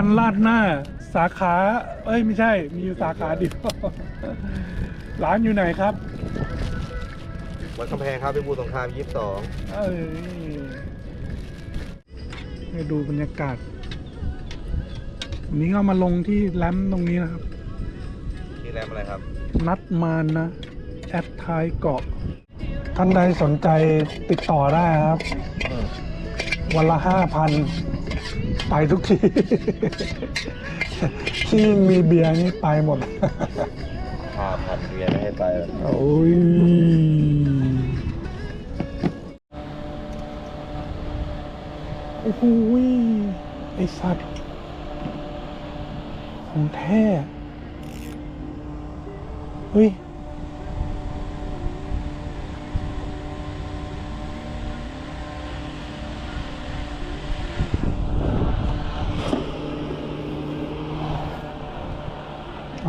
สิริวันราดหน้าสาขา เอ้ยไม่ใช่ มีอยู่สาขาเดียวร้านอยู่ไหนครับ วัดกำแพงครับเป็นบูรสงครามยี่สิบสองเอ้ยให้ดูบรรยากาศวันนี้ก็มาลงที่แรมป์ตรงนี้นะครับนี่แรมอะไรครับ นัดมานนะ แอดท้ายเกาะ ท่านใดสนใจติดต่อได้ครับ วันละห้าพัน ไปทุกทีที่มีเบียร์นี่ไปหมดห้าพันเบียร์ไม่ให้ไปโอ้ยโอ้โหยไอสัตว์ ของแท้ เฮ้ย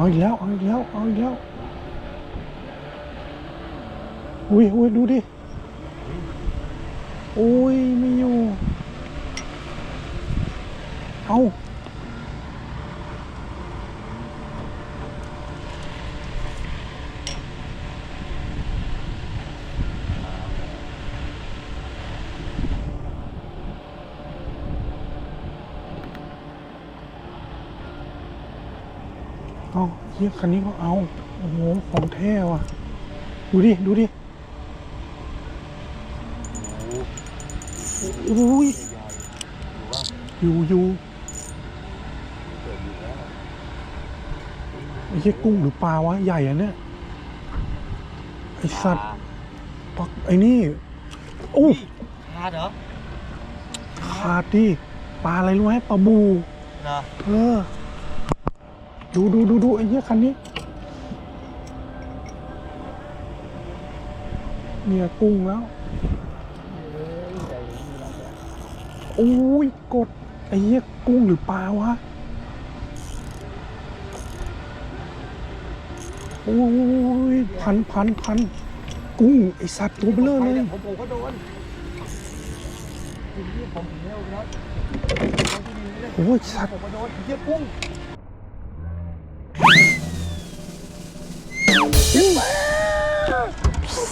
เอาอีกแล้วเอาอีกแล้วเอาอีกแล้วอุ้ยอุ้ยดูดิโอ้ยไม่อยู่เอา เอาเฮียคันนี้ก็เอา โอ้โห ของแท้ว่ะ ดูดิ ดูดิโอ้ยอยู่อยู่ไอ้เหี้ยกุ้งหรือปลาวะ ใหญ่อะเนี่ย ไอสัตว์ปักไอ้นี่โอ้พลาดเหรอขาดดิปลาอะไรรู้ไหมปลาบูนะเออ ดูดูดูดูไอ้เหี้ยคันนี้เนี่ยกุ้งแล้วโอ้ยกดไอ้เหี้ยกุ้งหรือปลาวะโอ้ยพันพันพันกุ้งไอสัตว์ตัวเบลอเลยผมผมก็โดนโอ้ยสัตว์ผมก็โดนเยี่ยกุ้ง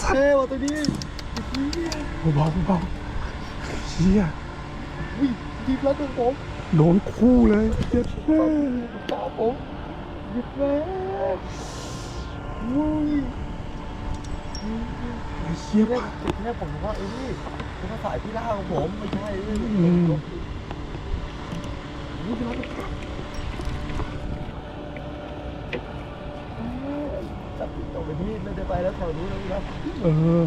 เท่ว่ะตัวนี้เบาๆเบาๆเชี่ยอุ้ยดีบแล้วตัวผมโดนคู่เลยเจ็ดแม่ต่อผมหยิบแล้วอุ้ยไอ้เชี่ยเนี่ยปะจุดเนี้ยผมบอกว่าไอ้นี่เป็นภาษาที่ล่าของผมไม่ใช่เลยอืมนี่เป็นรถ จับตรงไปนี่ไม่ได้ไปแล้วแถวนู้นแล้วนะเออ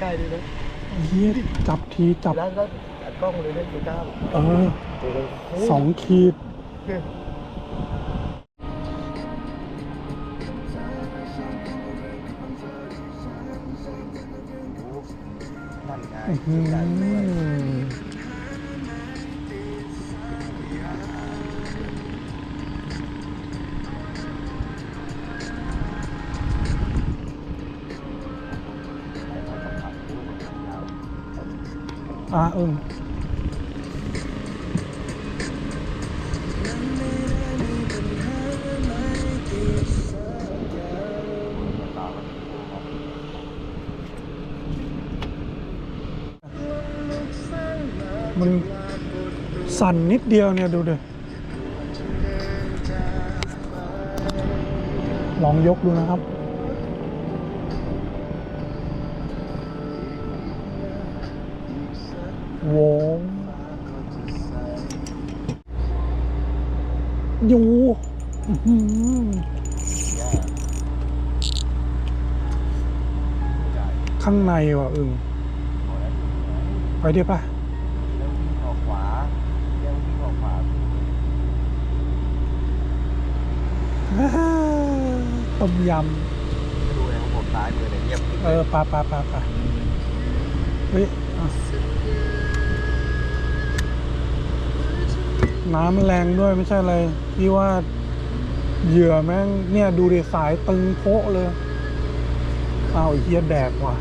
ใกล้ๆเลยนะไอ้เฮียจับทีจับแล้วก็อัดกล้องเลยเล่นกีตาร์เออสองขีดนั่นไง อะเออมันสั่นนิดเดียวเนี่ย ดูดิลองยกดูนะครับ อยู่อื้อหือข้างในว่ะอึงไปได้ปะแล้ววิ่งออกขวาแล้ววิ่งออกขวาต้มยดูเลยของผมซ้ายมือเนี่ยเงียบำเออปลาปลาปลาปลาเฮ้ยอะ น้ำแรงด้วยไม่ใช่อะไรพี่ว่าเหยื่อแม่งเนี่ยดูดิสายตึงโพะเลยเอาไอ้เฮียแดกว่ะ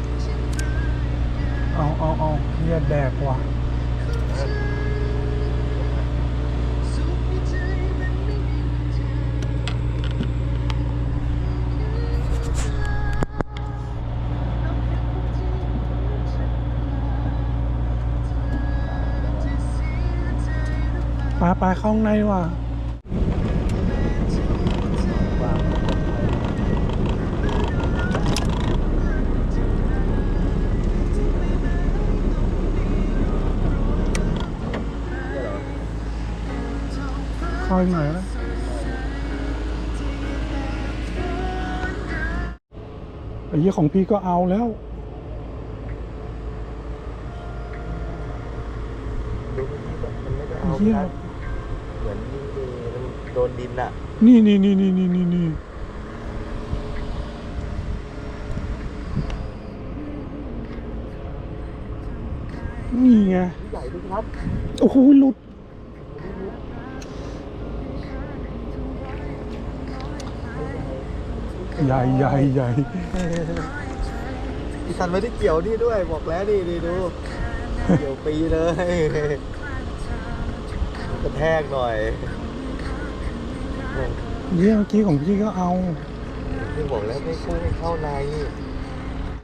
เอาเอาเอาเฮียแดกว่ะ ไปลาข้างในว่ะคอยหน่อยนะไอ้ยี่ของพี่ก็เอาแล้วไอ้ยี่ โดนดินอะ นี่นี่นี่นี่นี่นี่นี่นี่ไงใหญ่ด้วยครับ โอ้โหหลุด ใหญ่ใหญ่ใหญ่พี่ซันไม่ได้เกี่ยวนี่ด้วย บอกแล้วนี่นี่ดู เกี่ยวปีเลยกระแทกหน่อย เนี่ยเมื่อกี้ของพี่ก็เอานี่บอกแล้วไม่เข้าไม่เข้าใน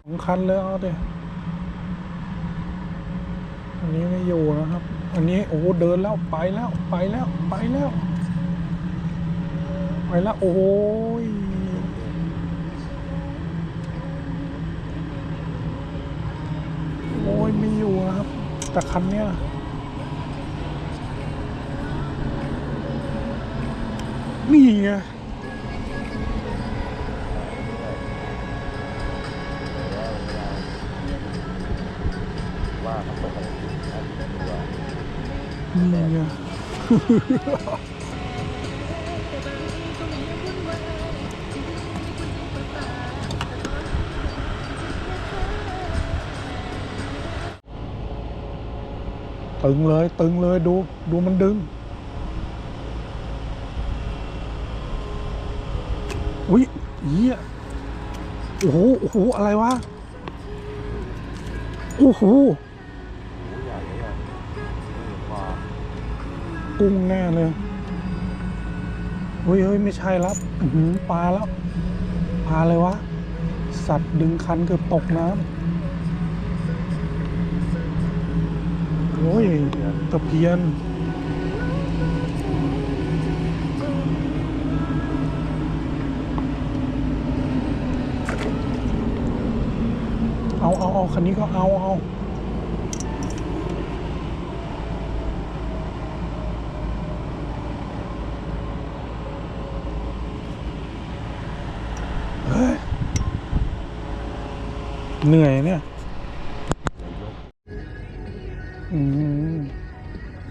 สองคันเลยเอาเดี๋ยอันนี้ไม่อยู่นะครับ อันนี้โอ้โหเดินแล้วไปแล้วไปแล้วไปแล้ว ไปแล้วโอ้ยโอ้ยไม่อยู่นะครับ แต่คันเนี้ย นี่ไงนี่ไงตึงเลย ตึงเลยดูดูมันดึง โอ้โหโอ้โหอะไรวะโอ้โหกุ้งแน่เลยเฮ้ยเฮ้ยไม่ใช่แล้วปลาแล้วปลาเลยวะ สัตว์ดึงคันเกือบตกน้ำโอ้ยตะเพียน เอาเอาเอา คันนี้ก็เอาเอาเฮ้ยเหนื่อยเนี่ยอืม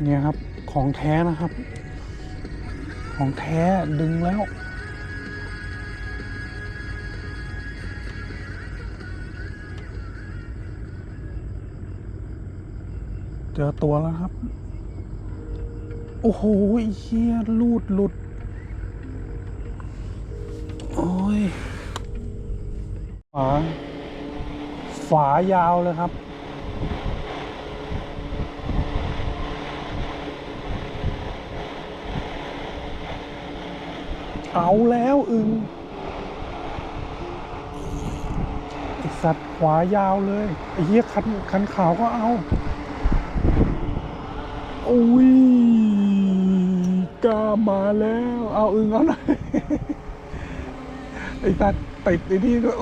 เนี่ยครับ ของแท้นะครับ ของแท้ดึงแล้ว จอตัวแล้วครับ โอ้โหเฮียลูดหลุด โอ้ย ฝา ฝายาวเลยครับ เอาแล้วอึงสัตว์ขวายาวเลยไอ้เหี้ยคันคันขาวก็เอา อุ้ยกล้ามาแล้ว เอาอึงเอาหน่อยไอ้สัตว์ติดไอ้นี่ก็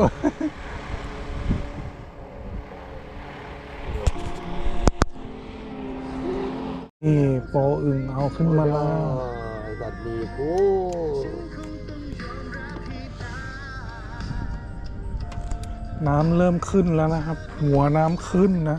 นี่โปอึงเอาขึ้นมาแล้วไอ้สัตว์ดีกูน้ำเริ่มขึ้นแล้วนะครับ หัวน้ำขึ้นนะ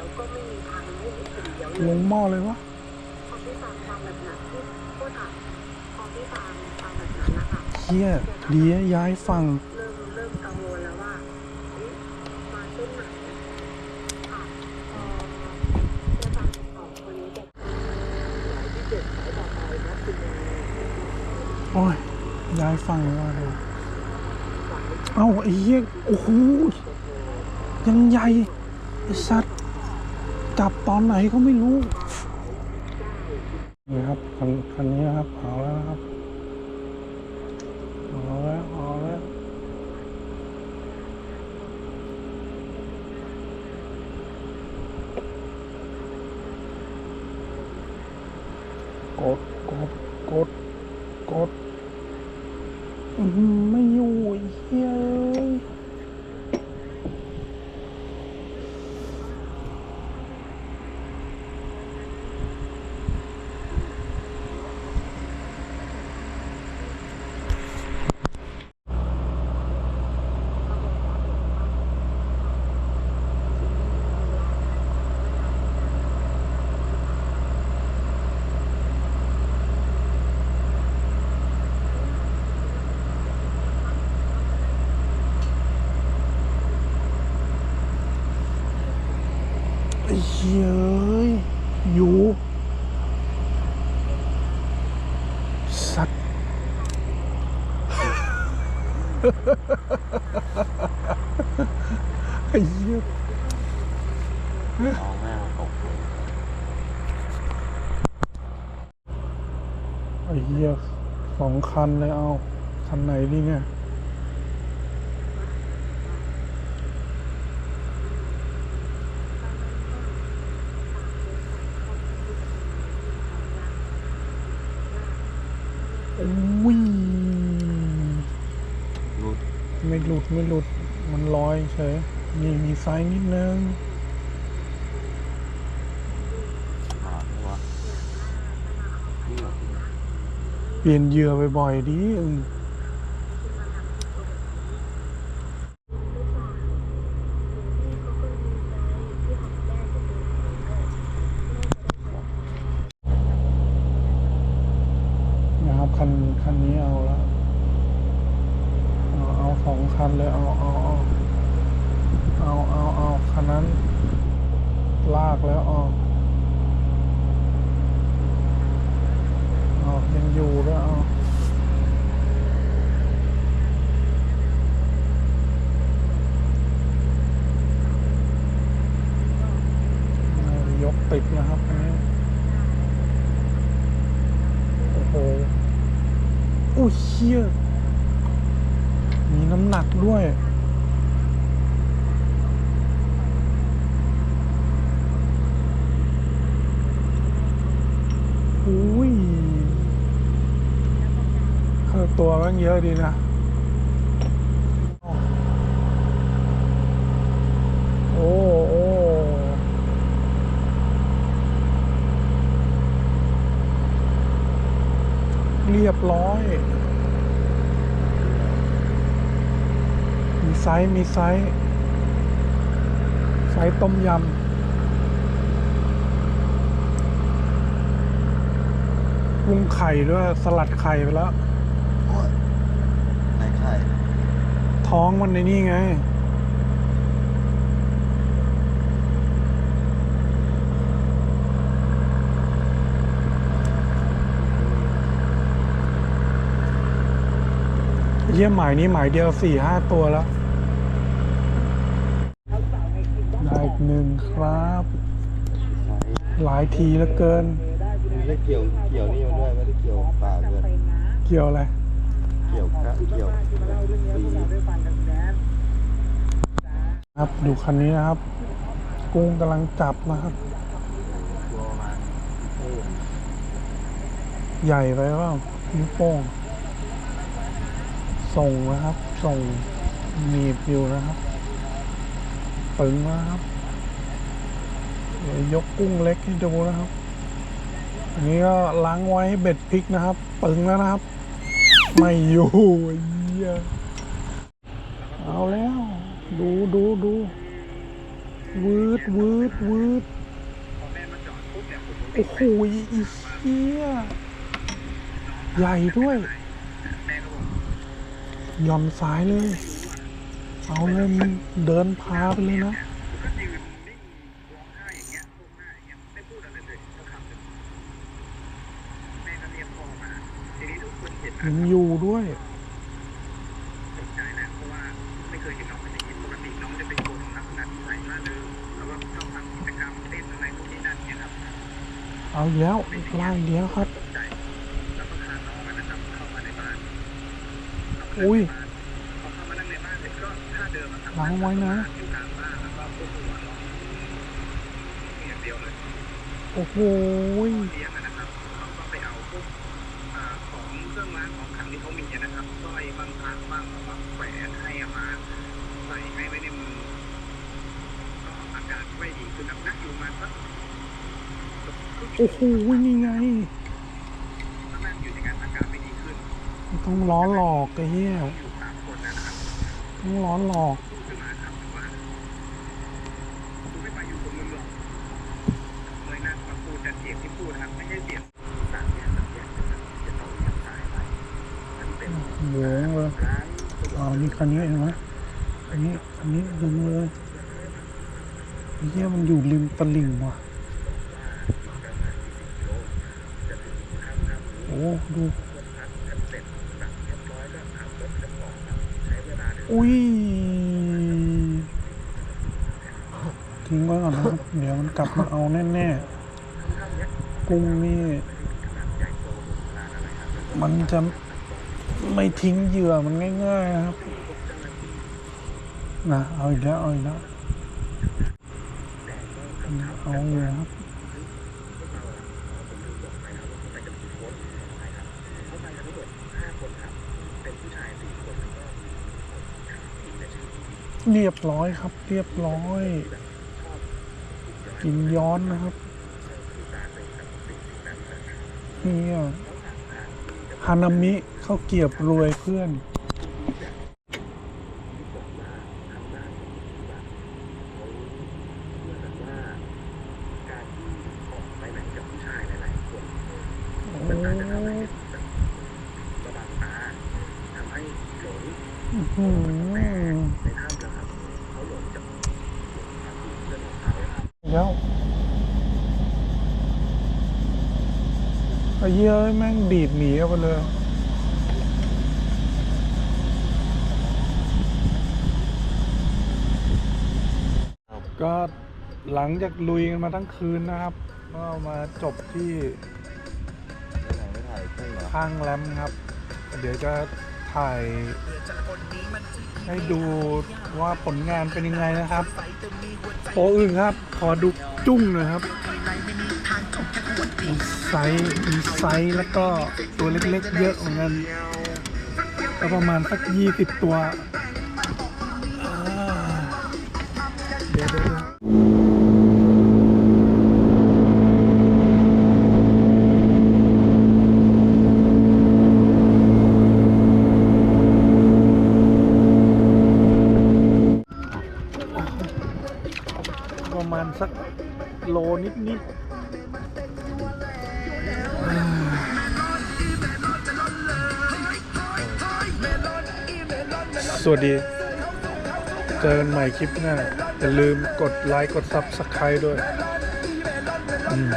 งเดียวเลงม้อเลยวะพอพี่ฟังฟังแบบนั้นที่พูดอะพอพี่ฟังฟังแบบนั้นนะคะเฮียดีย้ายฝั่งเริ่มเริ่มกังวลแล้วว่าเอ๊ะมาเส้นไหนค่ะเอ่อเพื่อนฟังเจ็ดสายต่อไปนะคือโอ้ยย้ายฝั่งเลยว่าเดี๋ยเอ้าไอ้เหี้ยโอ้โหยังใหญ่ไอ้สัตว จับตอนไหนก็ไม่รู้ นี่ครับคันคันนี้นะครับเอาแล้วนะครับเอาแล้วเอาแล้วกดกดกดกดอื้อหือไม่อยู่ไอ้เหี้ยเอ้ย ไอ้ เยเอ้ย อยู่ สัตว์ ไอ้เหี้ยเอาแม่ตกไอ้เหี้ยสองคันเลยเอา คันไหนดีเนี่ย รุด ไม่หลุดไม่หลุดมันลอยเฉยมีมีไซส์นิดนึงมาหัวนี่เหรอเปลี่ยนเหยื่อบ่อยๆดิอืมนะครับคันคันนี้เอาละเอาเอาสองคันเลยเอาเอาเอาเอาเอาเอาคันนั้น ลากแล้วเอาเอายังอยู่ด้วยเอาเอายก ติดนะครับอันนี้โอ้โหโอ้เชี่ยมีน้ำหนักด้วยอุ้ยเออตัวมันเยอะดีนะ โอ้โอ้ เรียบร้อย มีไซส์ มีไซส์ ไซส์ต้มยำปรุงไข่ด้วย สลัดไข่ไปแล้ว โอ้ยในไข่ ท้องมันในนี่ไง เยี่ยมหมายนี้หมายเดียวสี่ห้าตัวแล้ว ได้อีกหนึ่งครับใช่หลายทีเหลือเกิน ไม่ได้เกี่ยวเกี่ยวนี่มาด้วยไม่ได้เกี่ยวปากเลยเกี่ยวอะไร เกี่ยวกะเกี่ยวสีครับดูคันนี้นะครับ กุ้งกำลังจับนะครับตัวประมันโอ้ใหญ่ไปว่านิ้วโป้ง ส่งนะครับ ส่งหนีบอยู่นะครับปึงนะครับเดี๋ยวยกกุ้งเล็กให้ดูนะครับ อันนี้ก็ล้างไว้ให้เบ็ดพริกนะครับ ปึงแล้วนะครับ ไม่อยู่ไอ้เหี้ยเอาแล้ว ดูดูดูวืดวืดวืดพอแม่มาจอดปุ๊บเนี่ยผมก็โอ้โหอีเหี้ย ใหญ่ด้วย ย่อนสายเลย เอาเลยมึงเดินพาไปเลยนะก็ยืนนิ่งร้องไห้อย่างเงี้ยก้มหน้าอย่างเงี้ยไม่พูดอะไรเลยสักคำหนึ่งแม่ก็เรียกพ่อมาทีนี้ทุกคนเห็นนะยังอยู่ด้วยเพราเยอางนี้ปกติน้องจะเป็นคนลักษณะนิสัยร่างแล้วเต้นอะไรพวกนี้นั่นเนี่ยครับเอาอีกแล้วไล่อีกแล้วครับ รับล้างไว้นะอยู่กลางบ้านแล้วก็พวกหัวเราะอย่างเดียวเลยโอ้โหเลี้ยงอะนะครับเขาก็ไปเอาพวกอ่าของเครื่องรางของขลังที่เขามีอะนะครับสร้อยบางพระบางเอามาแขวนให้เอามาใส่ให้ไว้ในมือก็อาการไม่ดีคือแบบนักอยู่มาสักโอ้โหนี่ไงนั่งอยู่ในการอาการไม่ดีขึ้น ต้องล้อหลอกไอ้เหี้ยมคนร้องล้อหลอกพูดขึ้นมาครับว่ากูไม่ไปอยู่ตรงมึงหรอกเลยนะมาพูดแต่เสียงที่พูดนะครับไม่ใช่เสียงสามแยกสามแยกนะครับจะต้องเลยงสายไปมันเป็นโหเลยอ๋อนี่คันนี้เองนะอันนี้อันนี้ดึงเลยไอ้เหี้ยมันอยู่ริมตลิ่งว่ะ โอ้ ดู อุ้ยทิ้งไว้ก่อนนะครับ เดี๋ยวมันกลับมาเอาแน่ๆกุ้งนี่มันจะไม่ทิ้งเหยื่อมันง่ายๆนะครับนะเอาอีกแล้วเอาอีกแล้วเอาอยู่ครับ เรียบร้อยครับ เรียบร้อย กินย้อนนะครับเนี่ยฮานามิเข้าเกียบรวยเพื่อน โอ้อื้อหือแล้วไอ้เหี้ยเอะแม่งดีด หนีออกไปเลยก็หลังจากลุยกันมาทั้งคืนนะครับ ก็มาจบที่ไหนไม่ถ่ายคู่เหรอข้างแรมครับ เดี๋ยวจะถ่ายให้ดูว่าผลงานเป็นยังไงนะครับโอ้อื่นครับ ขอดูจุ้งหน่อยครับ ไซส์มีไซส์แล้วก็ตัวเล็กๆเยอะเหมือนกันก็ประมาณสักยี่สิบตัว สวัสดี เจอกันใหม่คลิปหน้า อย่าลืมกดไลค์ กดซับสไคร b e ด้วยอืม